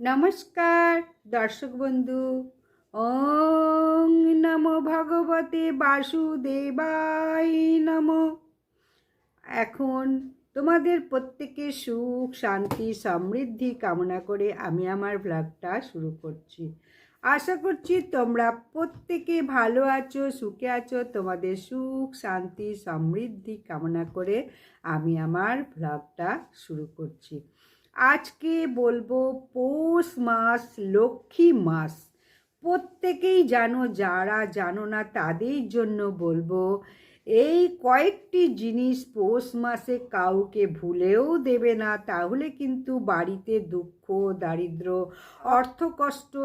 নমস্কার, দর্শক বন্ধু। ওং নমো ভগবতে বাসুদেবাই নম। এখন তোমাদের প্রত্যেকে সুখ, শান্তি, সমৃদ্ধি কামনা করে আমি আমার ব্লগটা শুরু করছি। আশা করছি তোমরা প্রত্যেকে ভালো আছো, সুখে আছো। তোমাদের সুখ, শান্তি, সমৃদ্ধি কামনা করে আমি আমার ব্লগটা শুরু করছি। আজকে বলব পৌষ মাস, লক্ষ্মী মাস। প্রত্যেকেই জানো, যারা জানো না, তাদের জন্য বলব, এই কয়েকটি জিনিস পৌষ মাসে কাউকে ভুলেও দেবে না। তাহলে কিন্তু বাড়িতে দুঃখ, দারিদ্র, অর্থকষ্ট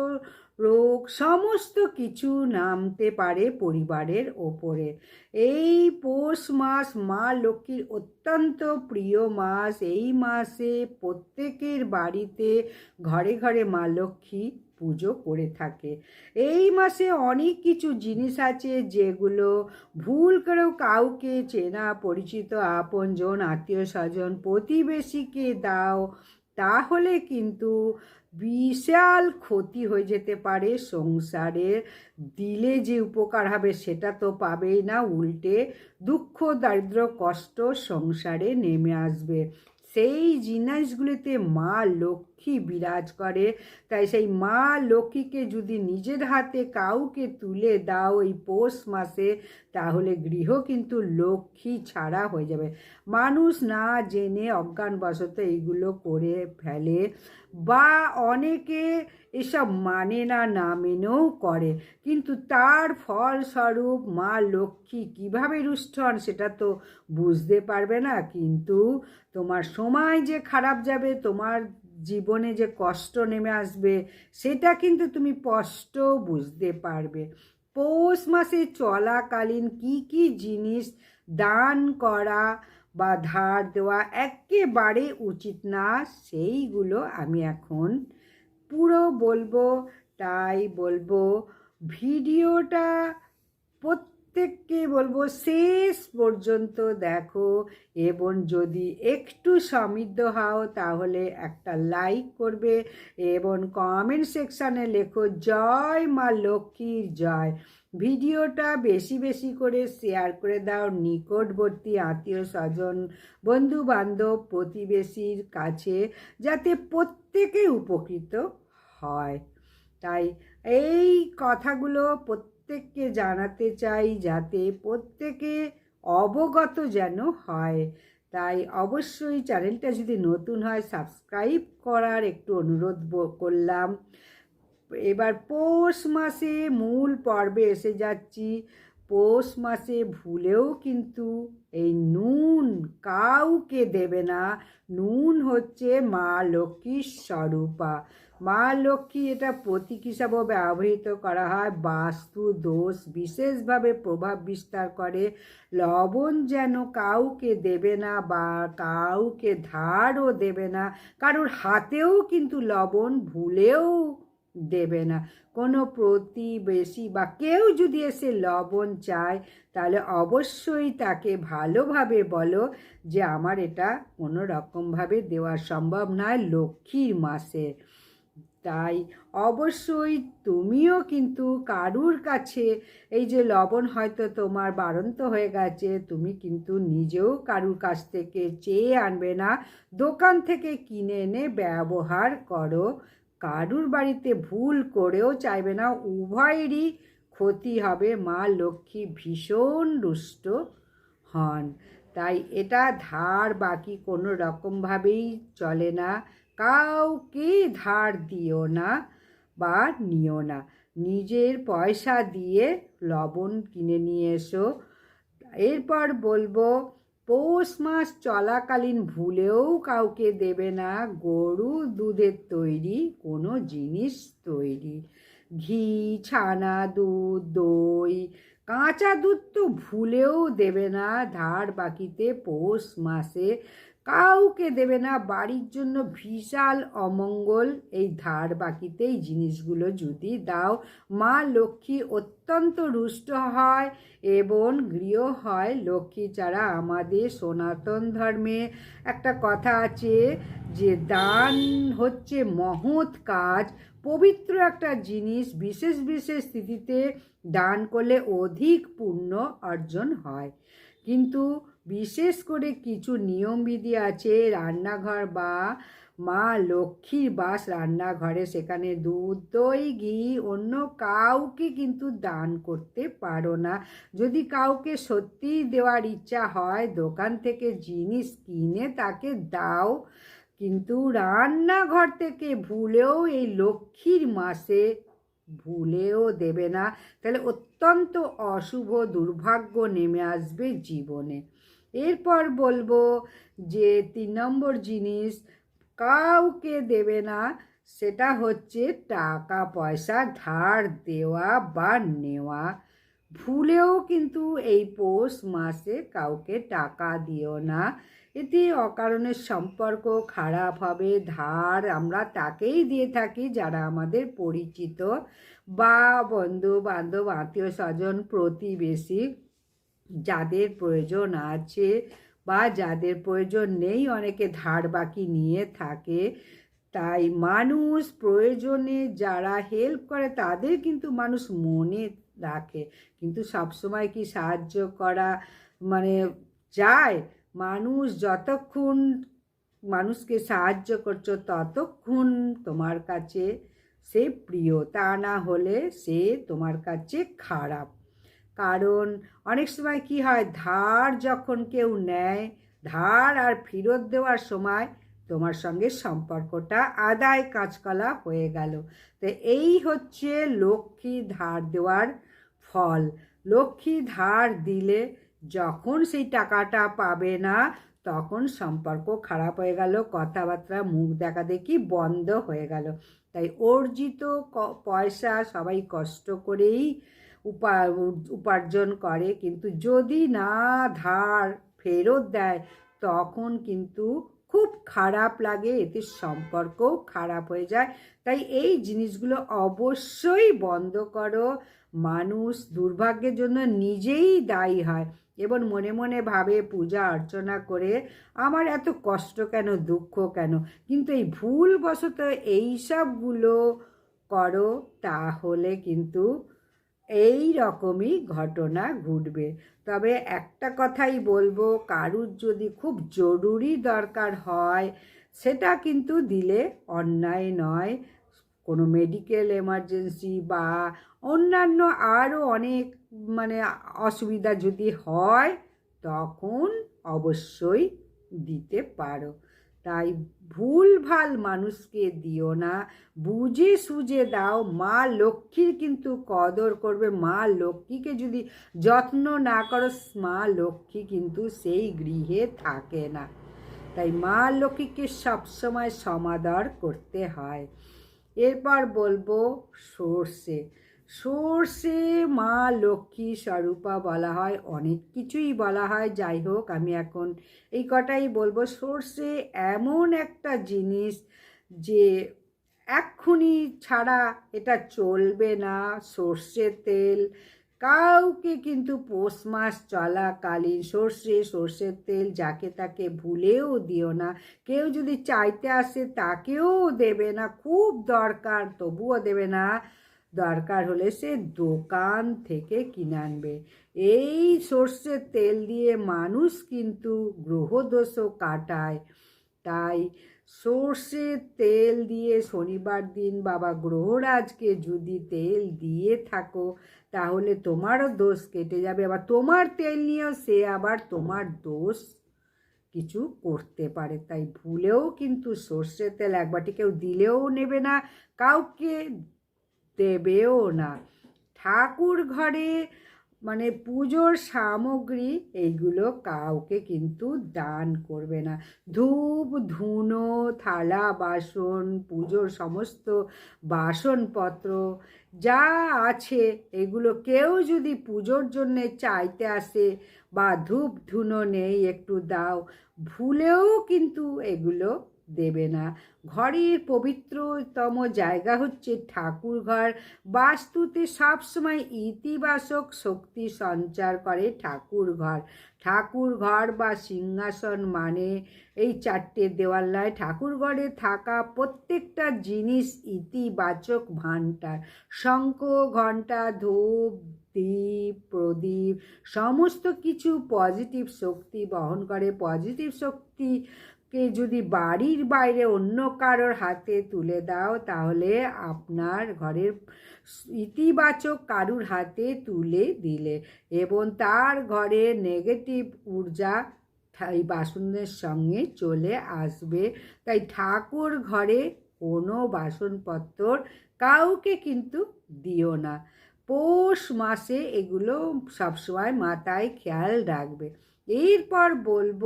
রোগ সমস্ত কিছু নামতে পারে পরিবারের ওপরে। এই পৌষ মাস মা লক্ষ্মীর অত্যন্ত প্রিয় মাস। এই মাসে প্রত্যেকের বাড়িতে ঘরে ঘরে মা লক্ষ্মী পুজো করে থাকে। এই মাসে অনেক কিছু জিনিস আছে যেগুলো ভুল করেও কাউকে চেনা, পরিচিত, আপনজন, আত্মীয় স্বজন, প্রতিবেশীকে দাও, তাহলে কিন্তু বিশাল ক্ষতি হয়ে যেতে পারে সংসারে। দিলে যে উপকার হবে সেটা তো পাবেই না, উল্টে দুঃখ, দারিদ্র, কষ্ট সংসারে নেমে আসবে। সেই জিনিসগুলিতে মা লক্ষ্মী বিরাজ করে। তাই সেই মা লক্ষ্মীকে যদি নিজের হাতে কাউকে তুলে দাও এই পৌষ মাসে, তাহলে গৃহ কিন্তু লক্ষ্মী ছাড়া হয়ে যাবে। মানুষ না জেনে অজ্ঞানবশত এইগুলো করে ফেলে। বা অনেকে এসব মানে না না মেনেও করে। কিন্তু তার ফলস্বরূপ মা লক্ষ্মী কীভাবে রুষ্ট হন সেটা তো বুঝতে পারবে না। কিন্তু তোমার সময় যে খারাপ যাবে, তোমার জীবনে যে কষ্ট নেমে আসবে, সেটা কিন্তু তুমি স্পষ্ট বুঝতে পারবে। পৌষ মাসে চলাকালীন কি কি জিনিস দান করা বা ধার দেওয়া একেবারে উচিত না, সেইগুলো আমি এখন পুরো বলব, তাই বলব, ভিডিওটা প্রত্যেককে বলব, শেষ পর্যন্ত দেখো, এবং যদি একটু সমৃদ্ধ হও, তাহলে একটা লাইক করবে, এবং কমেন্ট সেকশানে লেখো, জয় মা লক্ষ্মীর জয়। ভিডিওটা বেশি বেশি করে শেয়ার করে দাও নিকটবর্তী আত্মীয় স্বজন বন্ধু বান্ধব প্রতিবেশীর কাছে যাতে প্রত্যেকে উপকৃত হয়। তাই এই কথাগুলো প্রত্যেককে জানাতে চাই যাতে প্রত্যেকে অবগত যেন হয়। তাই অবশ্যই চ্যানেলটা যদি নতুন হয়, সাবস্ক্রাইব করার একটু অনুরোধ করলাম। এবার পৌষ মাসে মূল পর্বে এসে যাচ্ছি। পৌষ মাসে ভুলেও কিন্তু এই নুন কাউকে দেবে না। নুন হচ্ছে মা লক্ষ্মীর স্বরূপা। মা লক্ষ্মী এটা প্রতীক হিসাবেও ব্যবহৃত করা হয়। বাস্তু, দোষ বিশেষভাবে প্রভাব বিস্তার করে। লবণ যেন কাউকে দেবে না বা কাউকে ধারও দেবে না। কারোর হাতেও কিন্তু লবণ ভুলেও দেবে না। কোনো প্রতিবেশী বা কেউ যদি এসে লবণ চায়, তাহলে অবশ্যই তাকে ভালোভাবে বলো যে আমার এটা কোনো রকমভাবে দেওয়া সম্ভব নয় লক্ষ্মীর মাসে। তাই অবশ্যই তুমিও কিন্তু কারুর কাছে এই যে লবণ হয়তো তোমার বারন্ত হয়ে গেছে, তুমি কিন্তু নিজেও কারুর কাছ থেকে চেয়ে আনবে না। দোকান থেকে কিনে এনে ব্যবহার করো। কারুর বাড়িতে ভুল করেও চাইবে না, উভয়েরই ক্ষতি হবে। মা লক্ষ্মী ভীষণ রুষ্ট হন, তাই এটা ধার বাকি কোনো রকমভাবেই চলে না। কাউকে ধার দিও না বা নিও না। নিজের পয়সা দিয়ে লবণ কিনে নিয়ে এসো। এরপর বলব পৌষ মাস চলাকালীন ভুলেও কাউকে দেবে না গরু দুধের তৈরি, কোনো জিনিস তৈরি। ঘি, ছানা দুধ, দই, কাঁচা দুধ তো ভুলেও দেবে না। ধার বাকিতে পৌষ মাসে কাউকে দেবে না। বাড়ির জন্য বিশাল অমঙ্গল। এই ধার বাকিতেই জিনিসগুলো যদি দাও, মা লক্ষ্মী অত্যন্ত রুষ্ট হয় এবং গৃহ হয়। লক্ষ্মী ছাড়া আমাদের সনাতন ধর্মে একটা কথা আছে যে, দান হচ্ছে মহৎ কাজ। পবিত্র একটা জিনিস বিশেষ বিশেষ স্থিতিতে দান করলে অধিক পুণ্য অর্জন হয়। কিন্তু বিশেষ করে কিছু নিয়মবিধি আছে রান্নাঘর বা মা লক্ষ্মীর বাস রান্নাঘরে। সেখানে দুধ, দই, ঘি অন্য কাউকে কিন্তু দান করতে পারো না। যদি কাউকে সত্যিই দেওয়ার ইচ্ছা হয়, দোকান থেকে জিনিস কিনে তাকে দাও। কিন্তু রান্নাঘর থেকে ভুলেও এই লক্ষ্মীর মাসে ভুলেও দেবে না। তাহলে অত্যন্ত অশুভ দুর্ভাগ্য নেমে আসবে জীবনে। এরপর বলব যে তিন নম্বর জিনিস কাউকে দেবে না, সেটা হচ্ছে টাকা, পয়সা, ধার দেওয়া বা নেওয়া। ভুলেও কিন্তু এই পৌষ মাসে কাউকে টাকা দিও না। এতে অকারণের সম্পর্ক খারাপ হবে, ধার আমরা তাকেই দিয়ে থাকি যারা আমাদের পরিচিত। বা বন্ধু বান্ধব আত্মীয় স্বজন প্রতিবেশী যাদের প্রয়োজন আছে বা যাদের প্রয়োজন নেই, অনেকে ধার বাকি নিয়ে থাকে। তাই মানুষ প্রয়োজনে যারা হেল্প করে, তাদের কিন্তু মানুষ মনে রাখে। কিন্তু সবসময় কি সাহায্য করা মানে যায়? মানুষ যতক্ষণ মানুষকে সাহায্য করছ, ততক্ষণ তোমার কাছে সে প্রিয়। তা না হলে সে তোমার কাছে খারাপ। কারণ অনেক সময় কি হয়, ধার যখন কেউ নেয়, ধার আর ফেরত দেওয়ার সময় তোমার সঙ্গে সম্পর্কটা আদায় কাজকলা হয়ে গেল। তো এই হচ্ছে লক্ষ্মী ধার দেওয়ার ফল। লক্ষ্মী ধার দিলে যখন সেই টাকাটা পাবে না, তখন সম্পর্ক খারাপ হয়ে গেল, কথাবার্তা, মুখ দেখা দেখি বন্ধ হয়ে গেল। তাই অর্জিত পয়সা সবাই কষ্ট করেই উপা, উপার্জন করে, কিন্তু যদি না ধার ফেরত দেয়, তখন কিন্তু খুব খারাপ লাগে, এতে সম্পর্ক খারাপ হয়ে যায়। তাই এই জিনিসগুলো অবশ্যই বন্ধ করো। মানুষ দুর্ভাগ্যের জন্য নিজেই দায়ী হয়। এবং মনে মনে ভাবে, পূজা অর্চনা করে আমার এত কষ্ট কেন, দুঃখ কেন? কিন্তু এই ভুলবশত এইসবগুলো করো, তাহলে কিন্তু এই রকমই ঘটনা ঘটবে। তবে একটা কথাই বলব, কারুর যদি খুব জরুরি দরকার হয়, সেটা কিন্তু দিলে অন্যায় নয়। কোনো মেডিকেল এমার্জেন্সি বা অন্যান্য আরও অনেক মানে অসুবিধা যদি হয়, তখন অবশ্যই দিতে পারো। তাই ভুল ভালো মানুষকে দিও না। বুঝে সুঝে দাও, মা লক্ষ্মীর কিন্তু কদর করবে। মা লক্ষ্মীকে যদি যত্ন না করো, মা লক্ষ্মী কিন্তু সেই গৃহে থাকে না। তাই মা লক্ষ্মীকে সবসময় সমাদর করতে হয়। এরপর বলব সর্ষে। সর্ষে, মা, লক্ষ্মী স্বরূপা বলা হয়, অনেক কিছুই বলা হয়। যাই হোক, আমি এখন এই কটাই বলব। সর্ষে এমন একটা জিনিস যে এক্ষুনি ছাড়া এটা চলবে না। সর্ষের তেল, কাউকে কিন্তু পৌষ মাস চলাকালীন সর্ষে, সর্ষের তেল যাকে তাকে ভুলেও দিও না। কেউ যদি চাইতে আসে তাকেও দেবে না, খুব দরকার, তবুও দেবে না। দরকার হলে সে দোকান থেকে কিনে আনবে। এই সর্ষের তেল দিয়ে মানুষ কিন্তু গ্রহদোষও কাটায়। তাই সর্ষের তেল দিয়ে শনিবার দিন বাবা গ্রহরাজকে যদি তেল দিয়ে থাকো, তাহলে তোমারও দোষ কেটে যাবে। আবার তোমার তেল নিয়েও সে আবার তোমার দোষ কিছু করতে পারে। তাই ভুলেও কিন্তু সর্ষের তেল একবারটি কেউ দিলেও নেবে না। কাউকে দেবেও না। ঠাকুর ঘরে মানে পুজোর সামগ্রী এইগুলো কাউকে কিন্তু দান করবে না। ধূপ, ধুনো, থালা, বাসন, পুজোর সমস্ত বাসনপত্র যা আছে এগুলো কেউ যদি পুজোর জন্যে চাইতে আসে বা ধূপ, ধুনো নেই একটু দাও, ভুলেও কিন্তু এগুলো দেবে না। ঘরের পবিত্রতম জায়গা হচ্ছে ঠাকুর ঘর বাস্তুতে সবসময় ইতিবাচক শক্তি সঞ্চার করে ঠাকুর ঘর ঠাকুর ঘর বা সিংহাসন মানে এই চারটে দেওয়াল নয় ঠাকুর ঘরে থাকা প্রত্যেকটা জিনিস ইতিবাচক ভাণ্ডার। শঙ্খ, ঘণ্টা, ধূপ, দীপ, প্রদীপ, সমস্ত কিছু পজিটিভ শক্তি বহন করে। পজিটিভ শক্তি কে যদি বাড়ির বাইরে অন্য কারোর হাতে তুলে দাও, তাহলে আপনার ঘরের ইতিবাচক কারুর হাতে তুলে দিলে এবং তার ঘরে নেগেটিভ ঊর্জা এই বাসনের সঙ্গে চলে আসবে। তাই ঠাকুর ঘরে কোনো বাসনপত্র কাউকে কিন্তু দিও না। পৌষ মাসে এগুলো সবসময় মাথায় খেয়াল রাখবে। এরপর বলব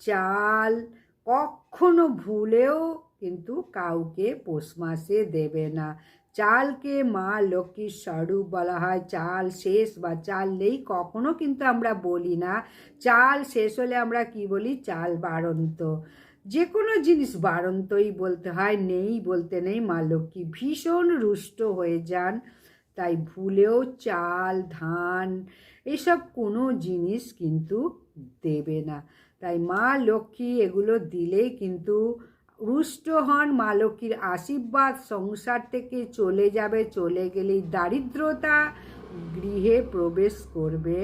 চাল কখনো ভুলেও কিন্তু কাউকে পৌষ মাসে দেবে না। চালকে মা লক্ষ্মীর স্বরূপ বলা হয়। চাল শেষ বা চাল নেই কখনো কিন্তু আমরা বলি না। চাল শেষ হলে আমরা কি বলি? চাল বাড়ন্ত। যে কোনো জিনিস বাড়ন্তই বলতে হয়। নেই বলতে নেই মা লক্ষ্মী ভীষণ রুষ্ট হয়ে যান। তাই ভুলেও চাল, ধান এসব কোনো জিনিস কিন্তু দেবে না। তাই মা লক্ষ্মী এগুলো দিলেই কিন্তু রুষ্ট হন। মা লক্ষ্মীর আশীর্বাদ সংসার থেকে চলে যাবে, চলে গেলেই দারিদ্রতা গৃহে প্রবেশ করবে।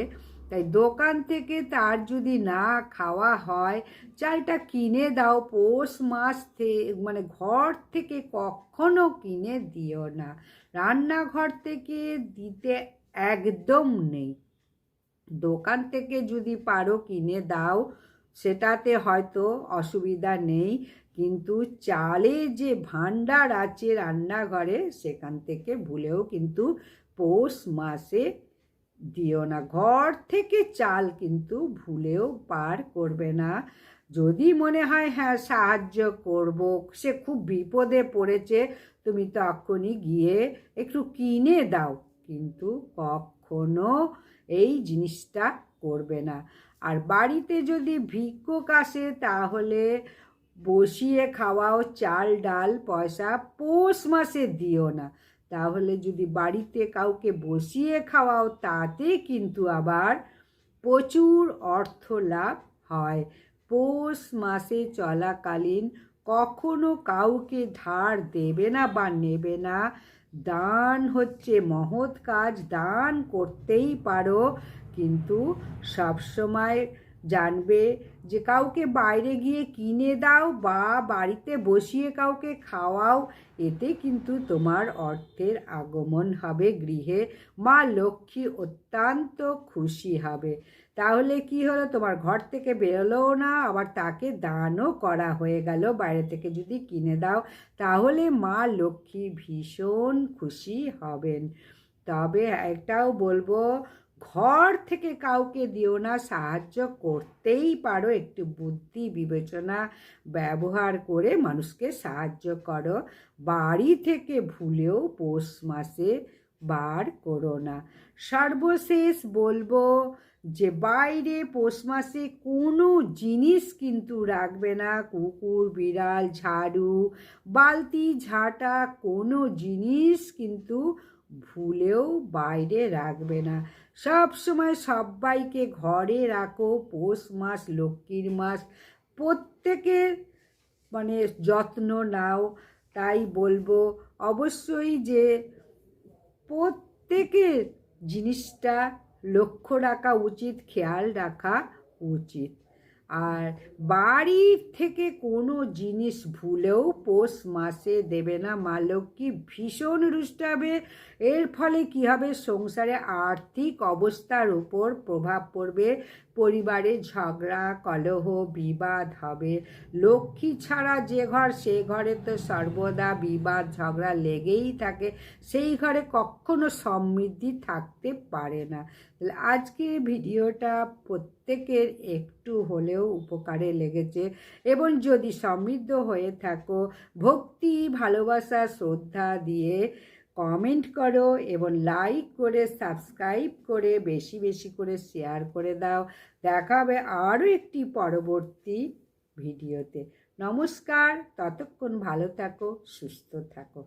তাই দোকান থেকে তার যদি না খাওয়া হয়, চালটা কিনে দাও, পৌষ মাস থেকে মানে ঘর থেকে কখনো কিনে দিও না। রান্নাঘর থেকে দিতে একদম নেই। দোকান থেকে যদি পারো কিনে দাও সেটাতে হয়তো অসুবিধা নেই, কিন্তু চালে যে ভাণ্ডার আছে রান্নাঘরে সেখান থেকে ভুলেও কিন্তু পৌষ মাসে দিও না। ঘর থেকে চাল কিন্তু ভুলেও পার করবে না। যদি মনে হয় হ্যাঁ সাহায্য করব। সে খুব বিপদে পড়েছে, তুমি তখনই গিয়ে একটু কিনে দাও। কিন্তু কখনো এই জিনিসটা করবে না। আর বাড়িতে যদি ভিক্ষুক আসে, তাহলে বসিয়ে খাওয়াও চাল, ডাল, পয়সা পৌষ মাসে দিও না। তাহলে যদি বাড়িতে কাউকে বসিয়ে খাওয়াও, তাতে কিন্তু আবার প্রচুর অর্থ লাভ হয়। পৌষ মাসে চলাকালীন কখনো কাউকে ধার দেবে না বা নেবে না। দান হচ্ছে মহৎ কাজ, দান করতেই পারো। কিন্তু সবসময় জানবে যে কাউকে বাইরে গিয়ে কিনে দাও বা বাড়িতে বসিয়ে কাউকে খাওয়াও, এতে কিন্তু তোমার অর্থের আগমন হবে গৃহে। মা লক্ষ্মী অত্যন্ত খুশি হবে। তাহলে কি হলো? তোমার ঘর থেকে বেরোলোও না, আবার তাকে দানও করা হয়ে গেল বাইরে থেকে যদি কিনে দাও, তাহলে মা লক্ষ্মী ভীষণ খুশি হবেন। তবে একটাও বলব ঘর থেকে কাউকে দিও না, সাহায্য করতেই পারো। একটু বুদ্ধি, বিবেচনা, ব্যবহার করে মানুষকে সাহায্য করো। বাড়ি থেকে ভুলেও পৌষ মাসে বার করো না। সর্বশেষ বলব যে, বাইরে পৌষ মাসে কোনো জিনিস কিন্তু রাখবে না। কুকুর, বিড়াল, ঝাড়ু, বালতি, ঝাঁটা, কোনো জিনিস কিন্তু ভুলেও বাইরে রাখবে না। সব সময় সবাইকে ঘরে রাখো, পৌষ মাস, লক্ষ্মীর মাস, প্রত্যেকের মানে যত্ন নাও। তাই বলব অবশ্যই যে প্রত্যেকের জিনিসটা লক্ষ্য রাখা উচিত, খেয়াল রাখা উচিত। আর বাড়ির থেকে কোনো জিনিস ভুলেও পৌষ মাসে দেবে না। মা লক্ষ্মী ভীষণ রুষ্ট হবে এর ফলে কী হবে? সংসারে আর্থিক অবস্থার উপর প্রভাব পড়বে। পরিবারে ঝগড়া, কলহ, বিবাদ হবে। লক্ষ্মী ছাড়া যে ঘর, সে ঘরে তো সর্বদা বিবাদ, ঝগড়া লেগেই থাকে। সেই ঘরে কখনো সমৃদ্ধি থাকতে পারে না। আজকে ভিডিওটা প্রত্যেকের একটু হলেও উপকারে লেগেছে। এবং যদি সমৃদ্ধ হয়ে থাকো, ভক্তি, ভালোবাসা, শ্রদ্ধা দিয়ে কমেন্ট করো এবং লাইক করে সাবস্ক্রাইব করে, বেশি বেশি করে শেয়ার করে দাও। দেখা হবে আরও একটি পরবর্তী ভিডিওতে নমস্কার, ততক্ষণ ভালো থাকো, সুস্থ থাকো।